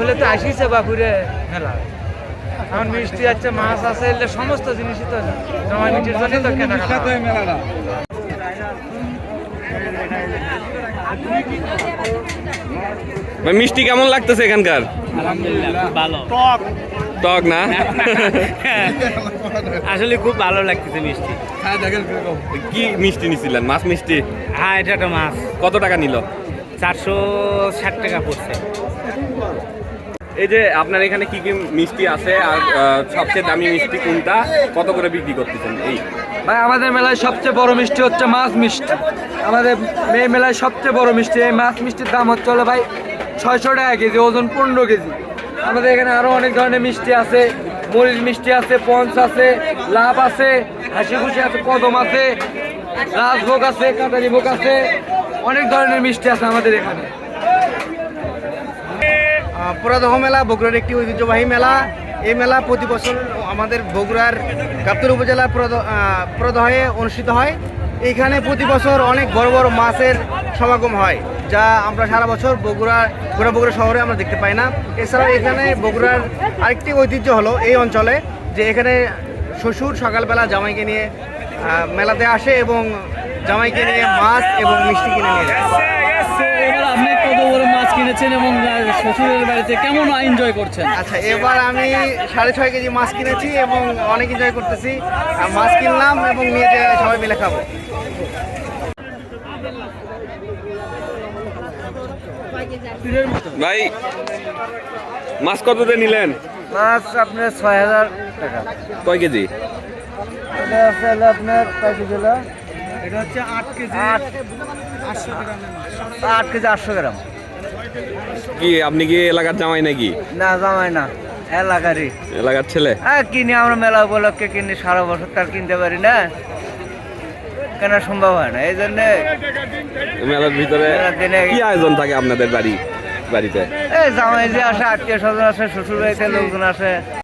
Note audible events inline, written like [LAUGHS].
হলে তো আসিছে বাপুরে। মেলা এখন মিষ্টি আছে মাছ আছে এলে সমস্ত জিনিসই তো জমা মিষ্টির জন্যই তো কেনাকাটা মিষ্টি কেমন লাগতেছে এখানকার? ভালো। টক। না? [LAUGHS] আসলে খুব ভালো লাগতেছে মিষ্টি। কি মিষ্টি নিছিলেন? মাছ মিষ্টি? হ্যাঁ এটা একটা মাছ। কত টাকা নিল? চারশো ষাট টাকা পড়ছে। এই যে আপনার এখানে কি কি মিষ্টি আছে আর সবচেয়ে দামি মিষ্টি কোনটা? কত করে বিক্রি করতেছেন? এই। ভাই, আমাদের মেলায় সবচেয়ে বড় মিষ্টি হচ্ছে মাছ মিষ্টি। আমাদের মেয়ে মেলায় সবচেয়ে বড় মিষ্টি, এই মাছ মিষ্টির দাম হচ্ছে হলো ভাই ছয়শো টাকা কেজি, ওজন পনেরো কেজি। আমাদের এখানে আরও অনেক ধরনের মিষ্টি আছে, মরিচ মিষ্টি আছে পঞ্চ আছে লাভ আছে, হাসি খুশি আছে, কদম আছে, রাজভোগ আছে কাটারি ভোগ আছে, অনেক ধরনের মিষ্টি আছে আমাদের এখানে। পুরাদহ মেলা, বগুড়ার একটি ঐতিহ্যবাহী মেলা। এই মেলা প্রতি বছর আমাদের বগুড়ার গাবতলী উপজেলার পুরাদহে অনুষ্ঠিত হয়। এইখানে প্রতি বছর অনেক বড় বড় মাছের সমাগম হয়, যা আমরা সারা বছর বগুড়া বগুড়া বগুড়া শহরে আমরা দেখতে পাই না। এছাড়াও এখানে বগুড়ার আরেকটি ঐতিহ্য হলো এই অঞ্চলে যে এখানে শ্বশুর সকালবেলা জামাইকে নিয়ে মেলাতে আসে এবং জামাইকে নিয়ে মাছ এবং মিষ্টি কিনে নিয়ে যায় এবার আপনি কত বড় মাছ কিনেছেন এবং শ্বশুরের বাড়িতে কেমন এনজয় করছেন? আচ্ছা এবার আমি সাড়ে ছয় কেজি মাছ কিনেছি এবং অনেক এনজয় করতেছি। আর মাছ কিনলাম এবং নিয়ে সবাই মিলে খাব। ভাই মাছ কত দিয়ে নিলেন? মাছ আপনার ছয় হাজার টাকা। কয় কেজি? এটা আছে আপনার কয় কেজি এটা হচ্ছে আট কেজি আট। আট কেজি আটশো গ্রাম। কি আপনি কি এলাকার জামাই নাকি? না জামাই না এলাকারই। এলাকার ছেলে? হ্যাঁ কিনি আমরা মেলা উপলক্ষে কিনি সারা বছর তার কিনতে পারি না। কেনা সম্ভব হয় না? এই জন্য মেলার ভিতরে কি আয়োজন থাকে আপনাদের বাড়ি বাড়িতে? এই জামাই যে আসে আত্মীয় স্বজন আসে শ্বশুর বাড়িতে লোকজন আসে।